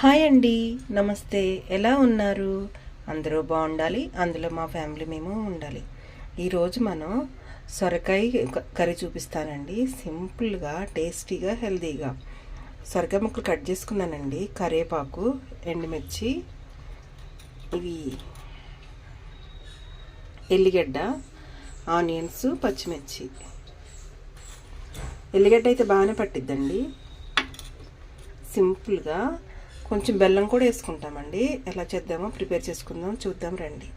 Hi అండి నమస్తే. ఎలా ఉన్నారు? అందరూ బాగుండాలి అందులో మా ఫ్యామిలీ మేము ఉండాలి. ఈరోజు మనం సొరకాయ కర్రీ చూపిస్తానండి. సింపుల్గా టేస్టీగా హెల్తీగా. సొరకాయ ముక్కలు కట్ చేసుకున్నానండి. కరివేపాకు ఎండుమిర్చి ఇవి ఎల్లిగడ్డ ఆనియన్స్ పచ్చిమిర్చి. ఎల్లిగడ్డ అయితే బాగానే పట్టిద్దండి. సింపుల్గా కొంచెం బెల్లం కూడా వేసుకుంటామండి. ఎలా చేద్దామో ప్రిపేర్ చేసుకుందాం. చూద్దాం రండి.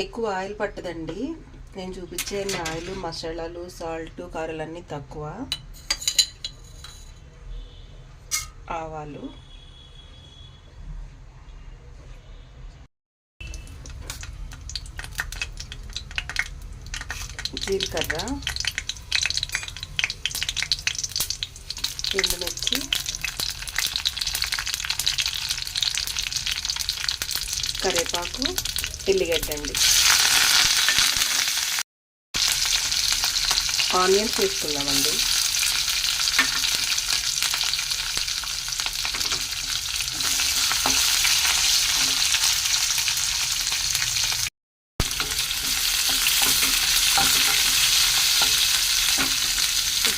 ఎక్కువ ఆయిల్ పట్టదండి. నేను చూపించే ఆయిల్ మసాలాలు సాల్ట్ కారాలన్నీ తక్కువ. ఆవాలు. జీలకర్ర. ఎండుమిర్చి కరివేపాకు ఎల్లిగడ్డ అండి ఆనియన్స్ వేసుకుందామండి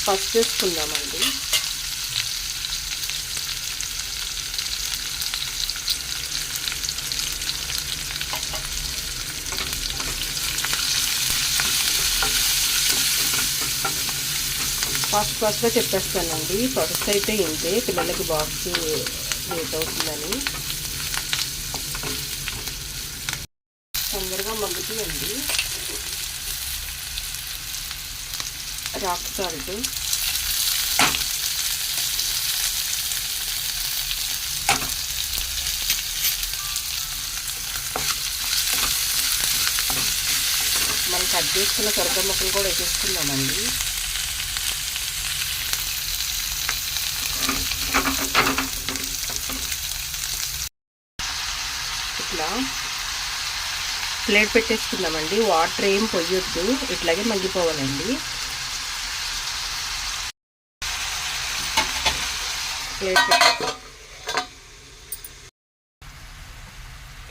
పసుపు వేసుకుందామండి ఫాస్ట్ ఫాస్ట్గా చెప్పేస్తానండి. ఫస్ట్ అయితే ఇంతే. పిల్లలకి బాక్స్ లేట్ అవుతుందని. తొందరగా మగ్గుతుందండి రాక్ సాల్ట్. మనం కట్ చేసుకున్న సొరకాయ ముక్కలు కూడా వేసేసుకున్నామండి ఇట్లా ప్లేట్ పెట్టేసుకుందామండి. వాటర్ ఏం పొయ్యొద్దు. ఇట్లాగే మగ్గిపోవాలండి. ప్లేట్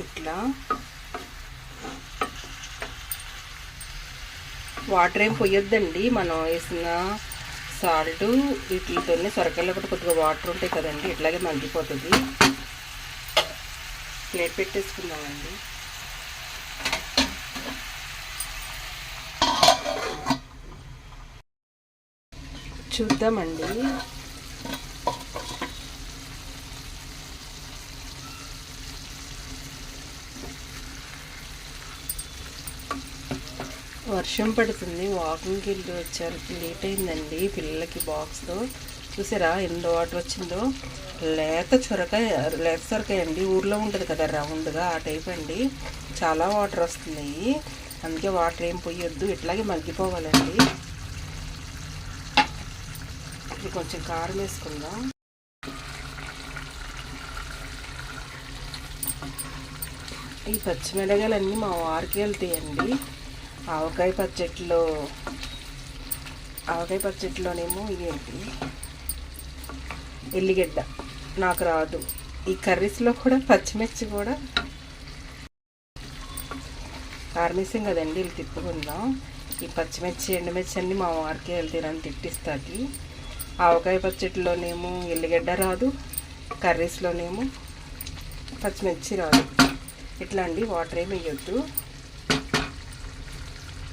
ఇట్లా. వాటర్ ఏం పొయ్యొద్దండి. మనం వేసిన సాల్ట్ వీటితోనే సొరకల్లో కూడా కొద్దిగా వాటర్ ఉంటాయి కదండి. ఇట్లాగే మగ్గిపోతుంది. ప్లేట్ పెట్టేసుకుందామండి. చూద్దామండి. వర్షం పడుతుంది వాకింగ్కి వెళ్ళి వచ్చారు. లేట్ అయిందండి పిల్లలకి బాక్స్తో. చూసారా ఎన్ని వాటర్ వచ్చిందో? లేత చొరకాయ లేత సొరకాయ అండి. ఊర్లో ఉంటుంది కదా రౌండ్గా ఆ టైప్ అండి. చాలా వాటర్ వస్తున్నాయి. అందుకే వాటర్ ఏం పోయొద్దు. ఇట్లాగే మగ్గిపోవాలండి. కొంచెం కారం వేసుకుందాం. ఈ పచ్చిమిరకాయలన్నీ మా వారికి వెళ్తాయండి. ఆవకాయ పచ్చట్లో ఆవకాయ పచ్చట్లోనేమో ఇవేంటి ఎల్లిగడ్డ నాకు రాదు. ఈ కర్రీస్లో కూడా పచ్చిమిర్చి కూడా. కారమేసాం కదండి వీళ్ళు తిప్పుకుందాం. ఈ పచ్చిమిర్చి ఎండుమిర్చి అన్నీ మా వారికి వెళ్తారని తిట్టిస్తుంది. ఆవకాయ పచ్చడిలోనేమో ఎల్లిగడ్డ రాదు కర్రీస్లోనేమో పచ్చిమిర్చి రాదు. ఇట్లా అండి వాటర్ ఏమి వేయొద్దు.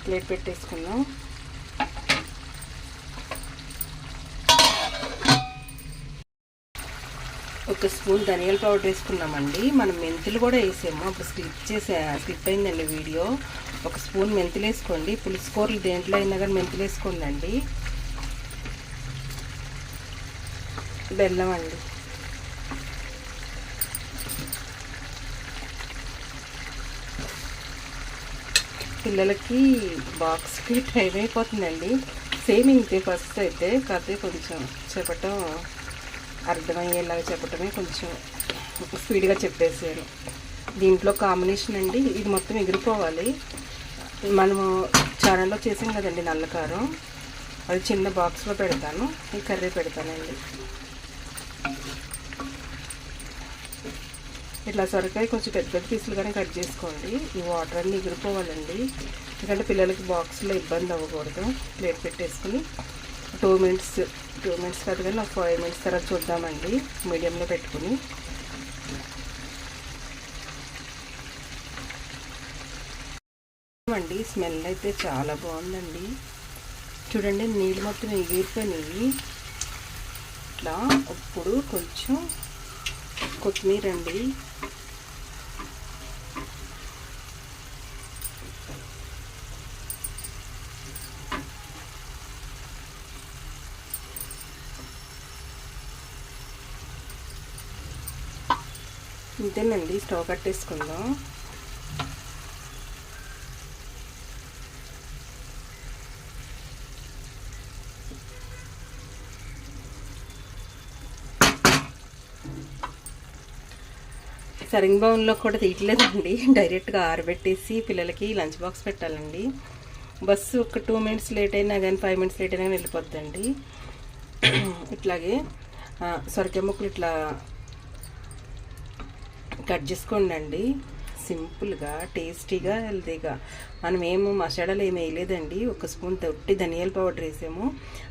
ప్లేట్ పెట్టేసుకుందాం. ఒక స్పూన్ ధనియాల పౌడర్ వేసుకున్నామండి. మనం మెంతులు కూడా వేసాము. అప్పుడు స్కిప్ చేసే స్కిప్ అయిందండి వీడియో. ఒక స్పూన్ మెంతులు వేసుకోండి. పులుసు కూరలు దేంట్లో అయినా కానీ మెంతులు వేసుకోండి బెల్లం అండి. పిల్లలకి బాక్స్కి టైం అయిపోతుందండి. సేమ్ ఇంతే ఫస్ట్ అయితే కాకపోతే కొంచెం చెప్పటం అర్థమయ్యేలాగా చెప్పటమే కొంచెం స్పీడ్గా చెప్పేసారు దీంట్లో కాంబినేషన్ అండి ఇది మొత్తం ఎగిరిపోవాలి. మనము ఛానల్లో చేసాం కదండి నల్లకారం అది చిన్న బాక్స్లో పెడతాను ఈ కర్రీ పెడతానండి. ఇట్లా సొరకాయ కొంచెం పెద్ద పెద్ద పీసులు కానీ కట్ చేసుకోండి. ఈ వాటర్ అన్నీ ఎగిరిపోవాలండి. ఎందుకంటే పిల్లలకి బాక్స్లో ఇబ్బంది అవ్వకూడదు. ప్లేట్ పెట్టేసుకుని టూ మినిట్స్ టూ మినిట్స్ కాదు కానీ ఒక ఫైవ్ మినిట్స్ తర్వాత చూద్దామండి. మీడియంలో పెట్టుకుని. అండి స్మెల్ అయితే చాలా బాగుందండి. చూడండి నీళ్ళు మొత్తం ఎగిరిపోయినాయి. ఇట్లా ఇప్పుడు కొంచెం కొత్తిమీర అండి. ఇంతేనండి స్టవ్ కట్టేసుకుందాం. సరింగ్ బౌన్లో కూడా తీయట్లేదండి. డైరెక్ట్గా ఆరబెట్టేసి పిల్లలకి లంచ్ బాక్స్ పెట్టాలండి. బస్సు ఒక టూ మినిట్స్ లేట్ అయినా కానీ ఫైవ్ మినిట్స్ లేట్ అయినా కానీ వెళ్ళిపోద్దండి. ఇట్లాగే ఆ, సొరకాయ ముక్కలు ఇట్లా కట్ చేసుకోండి అండి సింపుల్గా టేస్టీగా హెల్తీగా. మనం ఏమో మసాలాలు ఏమి వేయలేదండి. ఒక స్పూన్ తొట్టి ధనియాల పౌడర్ వేసాము.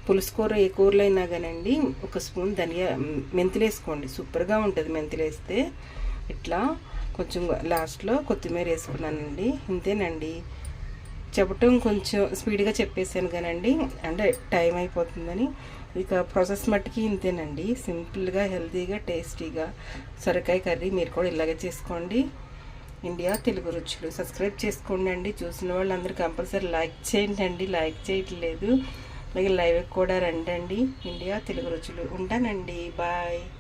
పులుసు కూర ఏ కూరలో అయినా కానండి ఒక స్పూన్ ధనియా మెంతులు వేసుకోండి సూపర్గా ఉంటుంది మెంతులు వేస్తే ఇట్లా కొంచెం లాస్ట్లో కొత్తిమీర వేసుకున్నానండి. ఇంతేనండి. చెప్పటం కొంచెం స్పీడ్గా చెప్పేసాను కానండి. అంటే టైం అయిపోతుందని. ఇక ప్రాసెస్ మట్టుకి ఇంతేనండి. సింపుల్గా హెల్తీగా టేస్టీగా సొరకాయ కర్రీ మీరు కూడా ఇలాగే చేసుకోండి. ఇండియా తెలుగు రుచులు. సబ్స్క్రైబ్ చేసుకోండి అండి. చూసిన వాళ్ళందరూ కంపల్సరీ లైక్ చేయండి అండి. లైక్ చేయట్లేదు. అలాగే లైవ్ కూడా రండి ఇండియా తెలుగు రుచులు. ఉంటానండి. బాయ్.